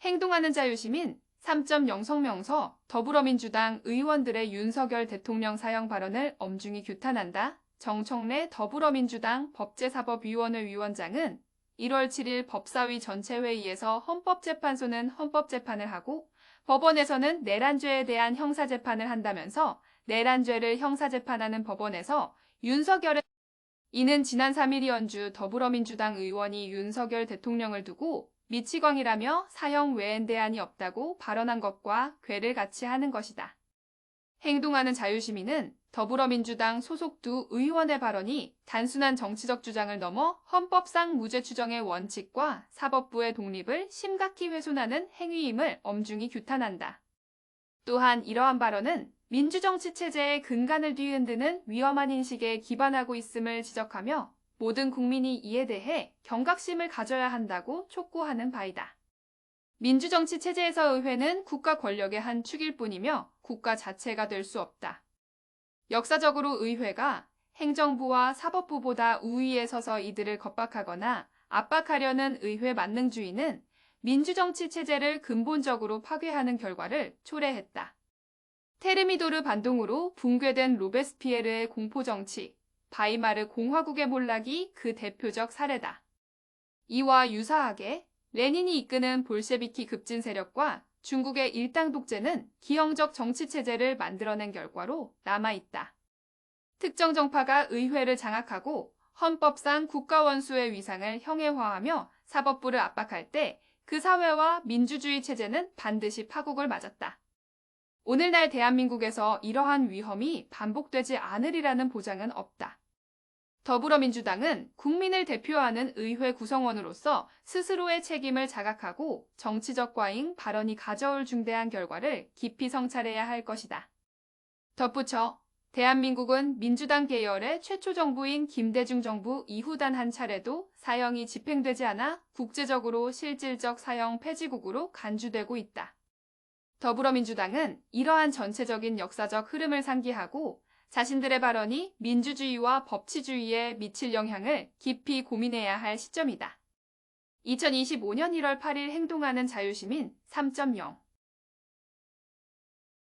행동하는 자유시민 3.0 성명서 더불어민주당 의원들의 윤석열 대통령 사형 발언을 엄중히 규탄한다. 정청래 더불어민주당 법제사법위원회 위원장은 1월 7일 법사위 전체회의에서 헌법재판소는 헌법재판을 하고 법원에서는 내란죄에 대한 형사재판을 한다면서 내란죄를 형사재판하는 법원에서 윤석열의 이는 지난 3일 이현주 더불어민주당 의원이 윤석열 대통령을 두고 미치광이라며 사형 외엔 대안이 없다고 발언한 것과 괴를 같이 하는 것이다. 행동하는 자유시민은 더불어민주당 소속 두 의원의 발언이 단순한 정치적 주장을 넘어 헌법상 무죄 추정의 원칙과 사법부의 독립을 심각히 훼손하는 행위임을 엄중히 규탄한다. 또한 이러한 발언은 민주정치 체제의 근간을 뒤흔드는 위험한 인식에 기반하고 있음을 지적하며 모든 국민이 이에 대해 경각심을 가져야 한다고 촉구하는 바이다. 민주정치 체제에서 의회는 국가 권력의 한 축일 뿐이며 국가 자체가 될 수 없다. 역사적으로 의회가 행정부와 사법부보다 우위에 서서 이들을 겁박하거나 압박하려는 의회 만능주의는 민주정치 체제를 근본적으로 파괴하는 결과를 초래했다. 테르미도르 반동으로 붕괴된 로베스피에르의 공포정치, 바이마르 공화국의 몰락이 그 대표적 사례다. 이와 유사하게 레닌이 이끄는 볼셰비키 급진 세력과 중국의 일당 독재는 기형적 정치 체제를 만들어낸 결과로 남아있다. 특정 정파가 의회를 장악하고 헌법상 국가원수의 위상을 형해화하며 사법부를 압박할 때 그 사회와 민주주의 체제는 반드시 파국을 맞았다. 오늘날 대한민국에서 이러한 위험이 반복되지 않으리라는 보장은 없다. 더불어민주당은 국민을 대표하는 의회 구성원으로서 스스로의 책임을 자각하고 정치적 과잉 발언이 가져올 중대한 결과를 깊이 성찰해야 할 것이다. 덧붙여 대한민국은 민주당 계열의 최초 정부인 김대중 정부 이후 단 한 차례도 사형이 집행되지 않아 국제적으로 실질적 사형 폐지국으로 간주되고 있다. 더불어민주당은 이러한 전체적인 역사적 흐름을 상기하고 자신들의 발언이 민주주의와 법치주의에 미칠 영향을 깊이 고민해야 할 시점이다. 2025년 1월 8일 행동하는 자유시민 3.0